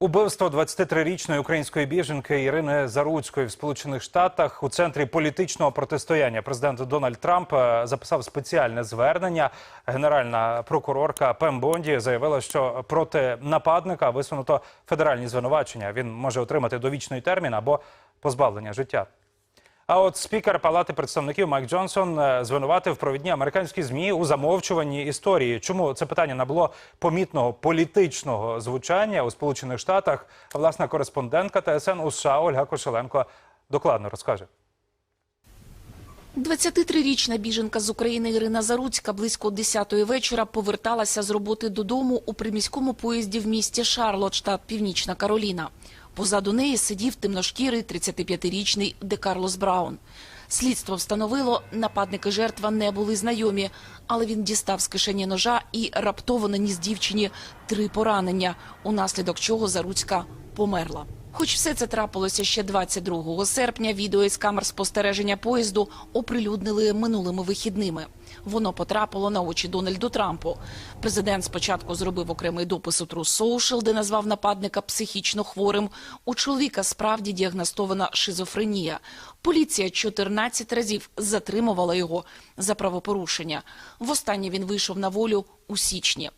Убивство 23-річної української біженки Ірини Заруцької в Сполучених Штатах у центрі політичного протистояння президент Дональд Трамп е, записав спеціальне звернення. Генеральна прокурорка Пем Бонді заявила, що проти нападника висунуто федеральні звинувачення. Він може отримати довічний термін або позбавлення життя. А от спікер Палати представників Майк Джонсон е, звинуватив провідні американські змі у замовчуванні історії. Чому це питання набуло помітного політичного звучання у Сполучених Штатах? Власна кореспондентка ТСН у США Ольга Кошеленко докладно розкаже. 23-річна біженка з України Ірина Заруцька близько 10-ї вечора поверталася з роботи додому у приміському поїзді в місті Шарлот, штат Північна Кароліна. Позаду неї сидів темношкірий 35-річний Де Карлос Браун. Слідство встановило, нападники жертва не були знайомі, але він дістав з кишені ножа і раптово наніс дівчині три поранення, унаслідок чого Заруцька померла. Хоч все це трапилося ще 22 серпня, відео із камер спостереження поїзду оприлюднили минулими вихідними. Воно потрапило на очі Дональду Трампу. Президент спочатку зробив окремий допис у True Social, де назвав нападника психічно хворим. У чоловіка справді діагностована шизофренія. Поліція 14 разів затримувала його за правопорушення. Востаннє він вийшов на волю у січні.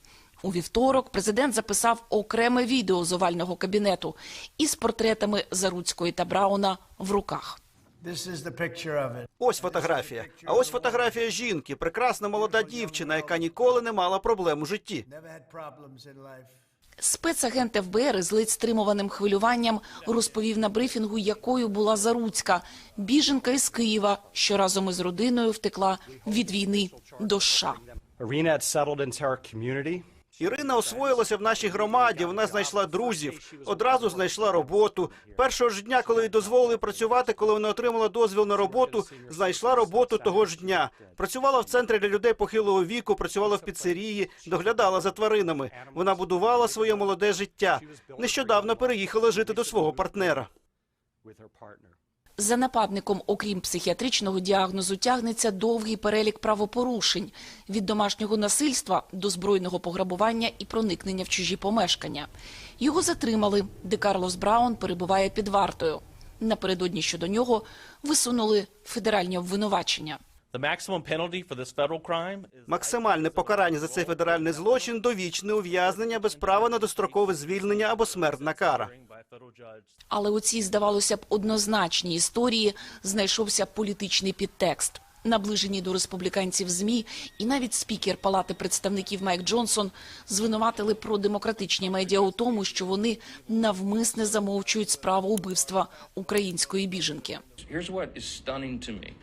У вівторок президент записав окреме відео з овального кабінету із портретами Заруцької та Брауна в руках. Ось фотографія. А ось фотографія жінки, прекрасна молода дівчина, яка ніколи не мала проблем у житті. Спецагент ФБР із ледь стримуваним хвилюванням розповів на брифінгу, якою була Заруцька, біженка із Києва, що разом із родиною втекла від війни до США. Ірина освоїлася в нашій громаді. Вона знайшла друзів, одразу знайшла роботу. Першого ж дня, коли їй дозволили працювати, коли вона отримала дозвіл на роботу, знайшла роботу того ж дня. Працювала в центрі для людей похилого віку, працювала в піцерії, доглядала за тваринами. Вона будувала своє молоде життя. Нещодавно переїхала жити до свого партнера. За нападником, окрім психіатричного діагнозу, тягнеться довгий перелік правопорушень від домашнього насильства до збройного пограбування і проникнення в чужі помешкання. Його затримали, де Карлос Браун перебуває під вартою. Напередодні щодо нього висунули федеральні обвинувачення. Максимальне покарання за цей федеральний злочин довічне ув'язнення без права на дострокове звільнення або смертна кара. Але у цій, здавалося б, однозначній історії знайшовся політичний підтекст. Наближені до республіканців ЗМІ і навіть спікер Палати представників Майк Джонсон звинуватили продемократичні медіа у тому, що вони навмисне замовчують справу убивства української біженки.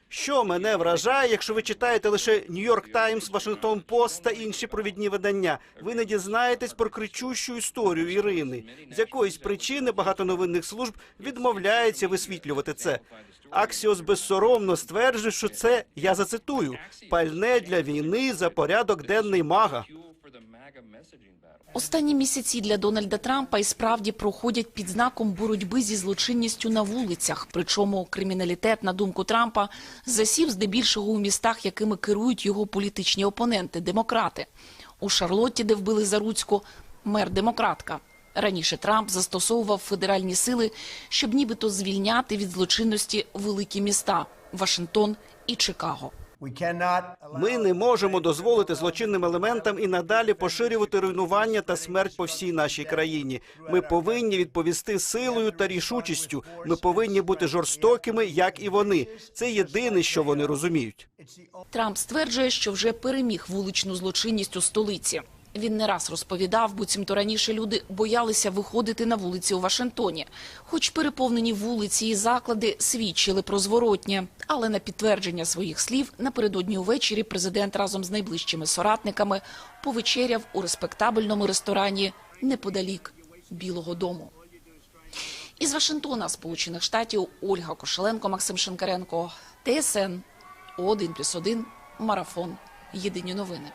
Що мене вражає, якщо ви читаєте лише Нью-Йорк Таймс, Вашингтон Пост та інші провідні видання, ви не дізнаєтесь про кричущу історію Ірини. З якоїсь причини багато новинних служб відмовляється висвітлювати це. Аксіос безсоромно стверджує, що це я зацитую пальне для війни за порядок денний мага. Останні місяці для Дональда Трампа і справді проходять під знаком боротьби зі злочинністю на вулицях. Причому криміналітет, на думку Трампа, засів здебільшого у містах, якими керують його політичні опоненти демократи. У Шарлотті, де вбили Заруцьку, мер демократка. Раніше Трамп застосовував федеральні сили, щоб нібито звільняти від злочинності великі міста Вашингтон і Чикаго. Ми не можемо дозволити злочинним елементам і надалі поширювати руйнування та смерть по всій нашій країні. Ми повинні відповісти силою та рішучістю. Ми повинні бути жорстокими, як і вони. Це єдине, що вони розуміють. Трамп стверджує, що вже переміг вуличну злочинність у столиці. Він не раз розповідав, буцімто раніше люди боялися виходити на вулиці у Вашингтоні. Хоч переповнені вулиці і заклади свідчили про зворотнє. Але на підтвердження своїх слів напередодні увечері президент разом з найближчими соратниками повечеряв у респектабельному ресторані неподалік Білого Дому. Із Вашингтона, Сполучених Штатів, Ольга Кошеленко, Максим Шинкаренко, ТСН 1+,1, Марафон. Єдині новини.